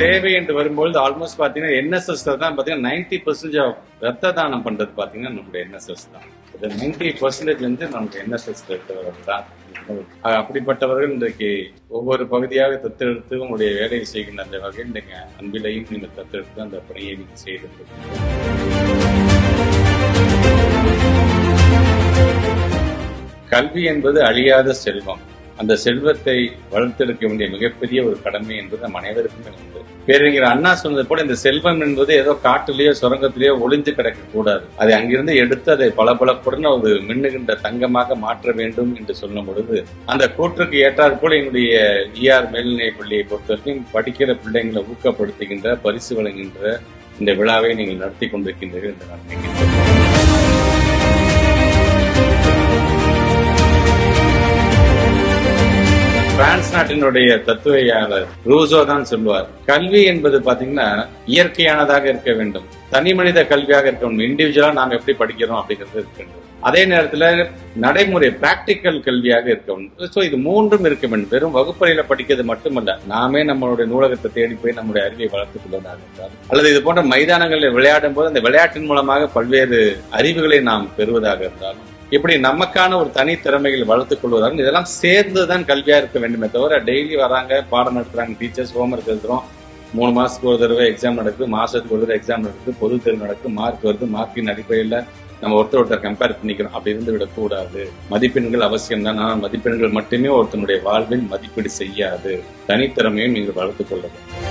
தேவை என்று வரும்பொழுது ஆல்மோஸ்ட் பாத்தீங்கன்னா என்எஸ்எஸ் தான் பாத்தீங்கன்னா நைன்டி பர்சன்டேஜ் ரத்த தானம் பண்றது பாத்தீங்கன்னா நம்மளுடைய என்எஸ்எஸ் தான். இந்த நைன்டி பர்சன்டேஜ் வந்து நமக்கு என்எஸ்எஸ் இருக்கிறவர்கள் தான். அப்படிப்பட்டவர்கள் இன்றைக்கு ஒவ்வொரு பகுதியாக தத்தெடுத்து உங்களுடைய வேலையை செய்கின்ற அந்த வகையில் நீங்க அன்பிலையும் நீங்கள் தத்தெடுத்து அந்த பணியை நீங்கள் செய்திருக்கிறீங்க கல்வி என்பது அழியாத செல்வம். அந்த செல்வத்தை வளர்த்தெடுக்க வேண்டிய மிகப்பெரிய ஒரு கடமை என்பது நம் அனைவருக்குமே உண்டு பேரறிஞர் அண்ணா சொன்னது போல இந்த செல்வம் என்பது ஏதோ காட்டிலேயோ சுரங்கத்திலேயோ ஒளிந்து கிடக்க கூடாது. அதை அங்கிருந்து எடுத்து அதை பளபளப்புடன் ஒரு மின்னுகின்ற தங்கமாக மாற்ற வேண்டும் என்று சொல்லும் பொழுது அந்த கூற்றுக்கு ஏற்றாற் போல என்னுடைய ஈஆர் மேல்நிலை பள்ளியை பொறுத்தவரைக்கும் படிக்கிற பிள்ளைங்களை ஊக்கப்படுத்துகின்ற பரிசு வழங்குகின்ற இந்த விழாவை நீங்கள் நடத்தி கொண்டிருக்கின்றீர்கள் என்று நான் நினைக்கின்றேன் பிரான்ஸ் நாட்டினுடைய தத்துவையாளர் ரூசோ தான் சொல்லுவார். கல்வி என்பது பாத்தீங்கன்னா இயற்கையானதாக இருக்க வேண்டும். தனி மனித கல்வியாக இருக்க வேண்டும். இண்டிவிஜுவலா நாங்க எப்படி படிக்கிறோம் அப்படிங்கிறது இருக்க வேண்டும். அதே நேரத்துல நடைமுறை பிராக்டிக்கல் கல்வியாக இருக்க வேண்டும். சோ இது மூன்றும் இருக்க வேண்டும். வெறும் வகுப்பறையில படிக்கிறது மட்டுமல்ல. நாமே நம்மளுடைய நூலகத்தை தேடி போய் நம்முடைய அறிவை வளர்த்துக் கொள்வதாக இருந்தால் அல்லது இது போன்ற மைதானங்களில் விளையாடும் போது அந்த விளையாட்டின் மூலமாக பல்வேறு அறிவுகளை நாம் பெறுவதாக இருந்தாலும் இப்படி நமக்கான ஒரு தனி திறமைகள் வளர்த்துக் கொள்வதால் இதெல்லாம் சேர்ந்துதான் கல்வியா இருக்க வேண்டுமே தவிர டெய்லி வராங்க பாடம் நடத்துறாங்க டீச்சர்ஸ் ஹோம்ஒர்க் எழுதுறோம். மூணு மாசத்துக்கு ஒரு தடவை எக்ஸாம் நடக்குது மாசத்துக்கு ஒரு தடவை எக்ஸாம் நடக்குது பொது தேர்வு நடக்குது மார்க் வருது மார்க்கின் அடிப்படையில் நம்ம ஒருத்தர் ஒருத்தர் கம்பேர் பண்ணிக்கிறோம். அப்படி இருந்து விடக்கூடாது. மதிப்பெண்கள் அவசியம் தான். ஆனால் மதிப்பெண்கள் மட்டுமே ஒருத்தனுடைய வாழ்வில் மதிப்பீடு செய்யாது. தனித்திறமையும் நீங்கள் வளர்த்துக் கொள்ள வேண்டும்